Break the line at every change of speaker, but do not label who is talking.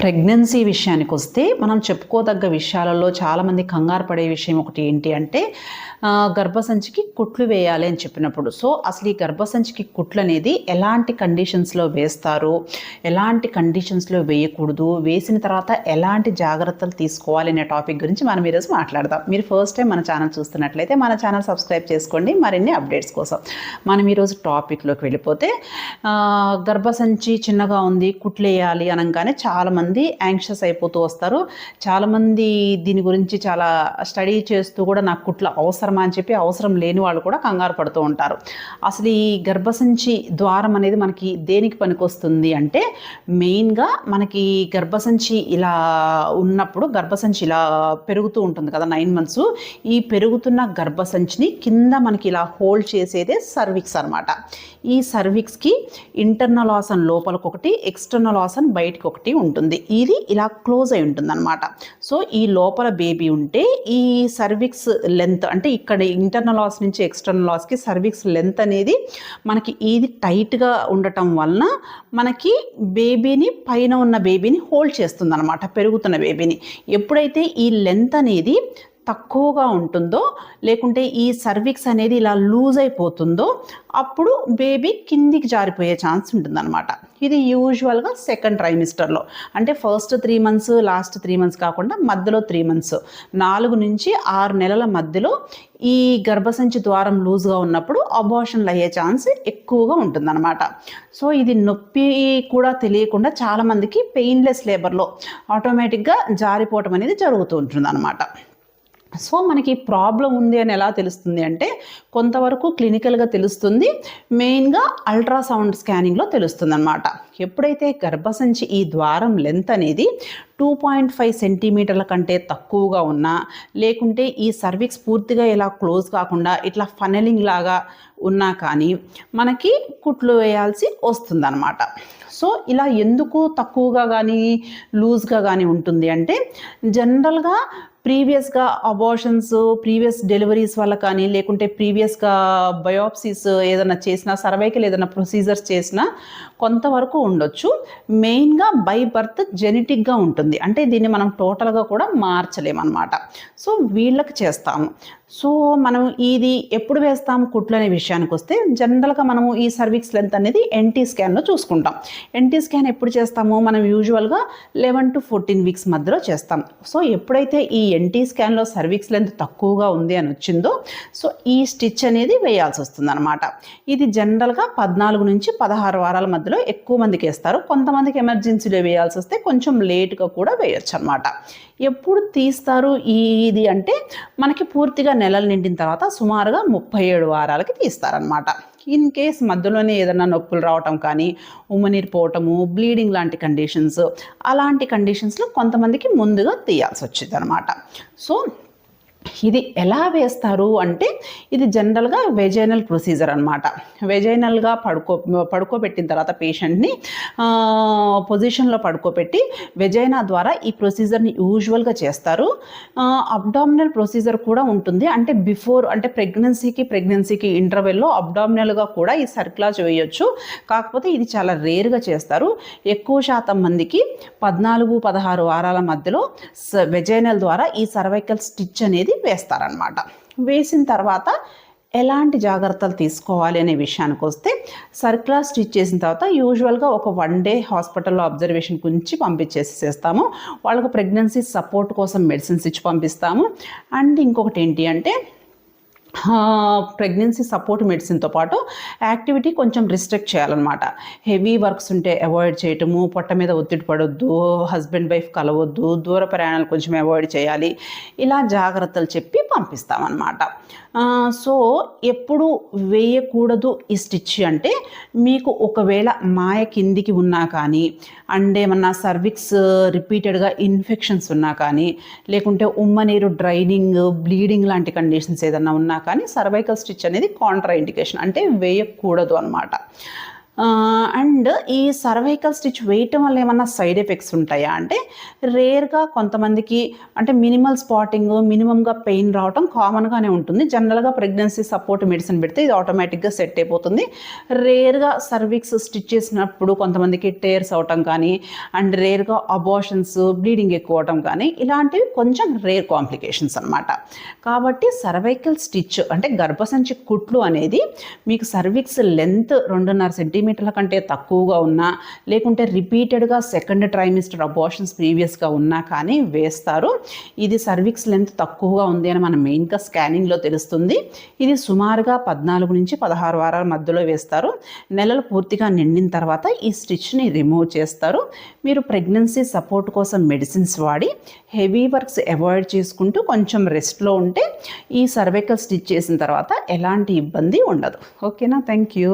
Pregnancy విషయానికి వస్తే మనం చెప్పుకోదగ్గ విషయాలలో చాలామంది కంగారు పడే విషయం ఒకటి ఏంటి అంటే గర్భసంచికి కుట్లు వేయాలి అని చెప్పినప్పుడు. సో అసలు ఈ గర్భసంచికి కుట్లు అనేది ఎలాంటి కండిషన్స్లో వేస్తారు? ఎలాంటి కండిషన్స్లో వేయకూడదు? వేసిన తర్వాత ఎలాంటి జాగ్రత్తలు తీసుకోవాలి అనే టాపిక్ గురించి మనం ఈరోజు మాట్లాడదాం. మీరు ఫస్ట్ టైం మన ఛానల్ చూస్తున్నట్లయితే మన ఛానల్ సబ్స్క్రైబ్ చేసుకోండి. మరిన్ని అప్డేట్స్ కోసం మనం ఈరోజు టాపిక్లోకి వెళ్ళిపోతే గర్భసంచి చిన్నగా ఉంది కుట్లు వేయాలి అనగానే చాలా చాలామంది యాంగ్షియస్ అయిపోతూ వస్తారు. చాలామంది దీని గురించి చాలా స్టడీ చేస్తూ కూడా నాకు కుట్ల అవసరమా అని చెప్పి అవసరం లేని వాళ్ళు కూడా కంగారు పడుతూ ఉంటారు. అసలు ఈ గర్భసంచి ద్వారం అనేది మనకి దేనికి పనికొస్తుంది అంటే మెయిన్గా మనకి గర్భసంచి ఇలా ఉన్నప్పుడు గర్భసంచి ఇలా పెరుగుతూ ఉంటుంది కదా నైన్ మంత్స్ ఈ పెరుగుతున్న గర్భసంచిని కింద మనకి ఇలా హోల్డ్ చేసేదే సర్విక్స్ అనమాట ఈ సర్విక్స్కి ఇంటర్నల్ ఆసన్ లోపలికి ఒకటి ఎక్స్టర్నల్ ఆసన్ బయటకు ఒకటి ఉంటుంది. ఇది ఇలా క్లోజ్ అయి ఉంటుంది అనమాట సో ఈ లోపల బేబీ ఉంటే ఈ సర్విక్స్ లెంత్ అంటే ఇక్కడ ఇంటర్నల్ లాస్ నుంచి ఎక్స్టర్నల్ లాస్కి సర్విక్స్ లెంత్ అనేది మనకి ఇది టైట్గా ఉండటం వలన మనకి బేబీని పైన ఉన్న బేబీని హోల్డ్ చేస్తుంది అనమాట పెరుగుతున్న బేబీని. ఎప్పుడైతే ఈ లెంత్ అనేది తక్కువగా ఉంటుందో లేకుంటే ఈ సర్విక్స్ అనేది ఇలా లూజ్ అయిపోతుందో అప్పుడు బేబీ కిందికి జారిపోయే ఛాన్స్ ఉంటుందన్నమాట. ఇది యూజువల్గా సెకండ్ ట్రైమిస్టర్లో. అంటే first three months last three months కాకుండా మధ్యలో త్రీ మంత్స్. నాలుగు నుంచి ఆరు నెలల మధ్యలో ఈ గర్భసంచి ద్వారం లూజ్గా ఉన్నప్పుడు అబార్షన్లు అయ్యే ఛాన్స్ ఎక్కువగా ఉంటుందన్నమాట. సో ఇది నొప్పి కూడా తెలియకుండా చాలామందికి పెయిన్లెస్ లేబర్లో ఆటోమేటిక్గా జారిపోవటం అనేది జరుగుతూ ఉంటుందన్నమాట. సో మనకి ప్రాబ్లం ఉంది అని ఎలా తెలుస్తుంది అంటే కొంతవరకు క్లినికల్గా తెలుస్తుంది. మెయిన్గా అల్ట్రాసౌండ్ స్కానింగ్లో తెలుస్తుంది అనమాట ఎప్పుడైతే గర్భసంచి ఈ ద్వారం లెంత్ అనేది టూ పాయింట్ ఫైవ్ సెంటీమీటర్ల కంటే తక్కువగా ఉన్నా లేకుంటే ఈ సర్విక్స్ పూర్తిగా ఇలా క్లోజ్ కాకుండా ఇట్లా ఫనలింగ్ లాగా ఉన్నా కానీ మనకి కుట్లు వేయాల్సి వస్తుందన్నమాట. సో ఇలా ఎందుకు తక్కువగా కానీ లూజ్గా కానీ ఉంటుంది అంటే జనరల్గా ప్రీవియస్గా అబార్షన్స్ ప్రీవియస్ డెలివరీస్ వల్ల కానీ లేకుంటే ప్రీవియస్గా బయోప్సీస్ ఏదైనా చేసినా సర్వైకల్ ఏదైనా ప్రొసీజర్స్ చేసినా కొంతవరకు ఉండొచ్చు. మెయిన్గా బై బర్త్ జెనెటిక్గా ఉంటుంది. అంటే దీన్ని మనం టోటల్గా కూడా మార్చలేమన్నమాట. సో వీళ్ళకి చేస్తాము. సో మనం ఇది ఎప్పుడు వేస్తాము కుట్లు అనే విషయానికి వస్తే జనరల్గా మనము ఈ సర్వీక్స్ లెంత్ అనేది ఎన్టీ స్కాన్లో చూసుకుంటాం. ఎన్టీ స్కాన్ ఎప్పుడు చేస్తాము మనం యూజువల్గా లెవెన్ టు ఫోర్టీన్ వీక్స్ మధ్యలో చేస్తాం. సో ఎప్పుడైతే ఈ ఎన్టీ స్కాన్లో సర్వీక్స్ లెంత్ తక్కువగా ఉంది అని వచ్చిందో సో ఈ స్టిచ్ అనేది వేయాల్సి వస్తుంది అనమాట ఇది జనరల్గా పద్నాలుగు నుంచి పదహారు వారాల మధ్యలో ఎక్కువ మందికి వేస్తారు. కొంతమందికి ఎమర్జెన్సీలో వేయాల్సి వస్తే కొంచెం లేట్గా కూడా వేయొచ్చు అనమాట ఎప్పుడు తీస్తారు ఈ ఇది అంటే మనకి పూర్తిగా నెలలు నిండిన తర్వాత సుమారుగా ముప్పై ఏడు వారాలకి తీస్తారనమాట ఇన్ కేస్ మధ్యలోనే ఏదైనా నొప్పులు రావటం కానీ ఉమ్మనీరు పోవటము బ్లీడింగ్ లాంటి కండిషన్స్ అలాంటి కండిషన్స్లో కొంతమందికి ముందుగా తీయాల్సి వచ్చింది అనమాట సో ఇది ఎలా వేస్తారు అంటే ఇది జనరల్గా వెజైనల్ ప్రొసీజర్ అనమాట వెజైనల్గా పడుకో పడుకోబెట్టిన తర్వాత పేషెంట్ని పొజిషన్లో పడుకోబెట్టి వెజైనా ద్వారా ఈ ప్రొసీజర్ని యూజువల్గా చేస్తారు. అబ్డామినల్ ప్రొసీజర్ కూడా ఉంటుంది. అంటే బిఫోర్ అంటే ప్రెగ్నెన్సీకి ప్రెగ్నెన్సీకి ఇంటర్వెల్లో అబ్డామినల్గా కూడా ఈ సర్క్లాజ్ వేయొచ్చు కాకపోతే ఇది చాలా రేర్గా చేస్తారు. ఎక్కువ శాతం మందికి పద్నాలుగు పదహారు వారాల మధ్యలో వెజైనల్ ద్వారా ఈ సర్వైకల్ స్టిచ్ అనేది వేస్తారనమాట వేసిన తర్వాత ఎలాంటి జాగ్రత్తలు తీసుకోవాలి అనే విషయానికి వస్తే సర్క్లాస్ స్టిచ్ చేసిన తర్వాత యూజువల్గా ఒక వన్ డే హాస్పిటల్లో అబ్జర్వేషన్ గురించి పంపించేసేస్తాము వాళ్ళకు ప్రెగ్నెన్సీ సపోర్ట్ కోసం మెడిసిన్స్ ఇచ్చి పంపిస్తాము. అండ్ ఇంకొకటి ఏంటి అంటే ప్రెగ్నెన్సీ సపోర్ట్ మెడిసిన్తో పాటు యాక్టివిటీ కొంచెం రిస్ట్రిక్ట్ చేయాలన్నమాట. హెవీ వర్క్స్ ఉంటే అవాయిడ్ చేయటము పొట్ట మీద ఒత్తిడి పడొద్దు హస్బెండ్ వైఫ్ కలవద్దు దూర ప్రయాణాలు కొంచెం అవాయిడ్ చేయాలి ఇలా జాగ్రత్తలు చెప్పి పంపిస్తామన్నమాట. సో ఎప్పుడు వేయకూడదు ఈ స్టిచ్ అంటే మీకు ఒకవేళ మాయ కిందికి ఉన్నా కానీ అండ్ ఏమన్నా సర్విక్స్ రిపీటెడ్గా ఇన్ఫెక్షన్స్ ఉన్నా కానీ లేకుంటే ఉమ్మనీరు డ్రైనింగ్ బ్లీడింగ్ లాంటి కండిషన్స్ ఏదన్నా ఉన్నా కానీ సర్వైకల్ స్టిచ్ అనేది కాంట్రా ఇండికేషన్ అంటే వేయకూడదు అనమాట అండ్ ఈ సర్వైకల్ స్టిచ్ వేయటం వల్ల ఏమన్నా సైడ్ ఎఫెక్ట్స్ ఉంటాయా? అంటే రేర్గా కొంతమందికి అంటే మినిమల్ స్పాటింగ్ మినిమంగా పెయిన్ రావటం కామన్గానే ఉంటుంది. జనరల్గా ప్రెగ్నెన్సీ సపోర్ట్ మెడిసిన్ పెడితే ఇది ఆటోమేటిక్గా సెట్ అయిపోతుంది. రేర్గా సర్విక్స్ స్టిచ్ చేసినప్పుడు కొంతమందికి టేర్స్ అవటం కానీ అండ్ రేర్గా అబార్షన్స్ బ్లీడింగ్ ఎక్కువ అవటం కానీ ఇలాంటివి కొంచెం రేర్ కాంప్లికేషన్స్ అన్నమాట. కాబట్టి సర్వైకల్ స్టిచ్ అంటే గర్భసంచి కుట్లు అనేది మీకు సర్విక్స్ లెంత్ రెండున్నర మిల్లీమీటర్ల కంటే తక్కువగా ఉన్నా లేకుంటే రిపీటెడ్గా సెకండ్ ట్రైమిస్టర్ అబార్షన్స్ ప్రీవియస్గా ఉన్నా కానీ వేస్తారు. ఇది సర్విక్స్ లెంత్ తక్కువగా ఉంది అని మనం మెయిన్గా స్కానింగ్లో తెలుస్తుంది. ఇది సుమారుగా పద్నాలుగు నుంచి పదహారు వారాల మధ్యలో వేస్తారు. నెలలు పూర్తిగా నిండిన తర్వాత ఈ స్టిచ్ని రిమూవ్ చేస్తారు. మీరు ప్రెగ్నెన్సీ సపోర్ట్ కోసం మెడిసిన్స్ వాడి హెవీ వర్క్స్ అవాయిడ్ చేసుకుంటూ కొంచెం రెస్ట్లో ఉంటే ఈ సర్వైకల్ స్టిచ్ చేసిన తర్వాత ఎలాంటి ఇబ్బంది ఉండదు. ఓకేనా? Thank you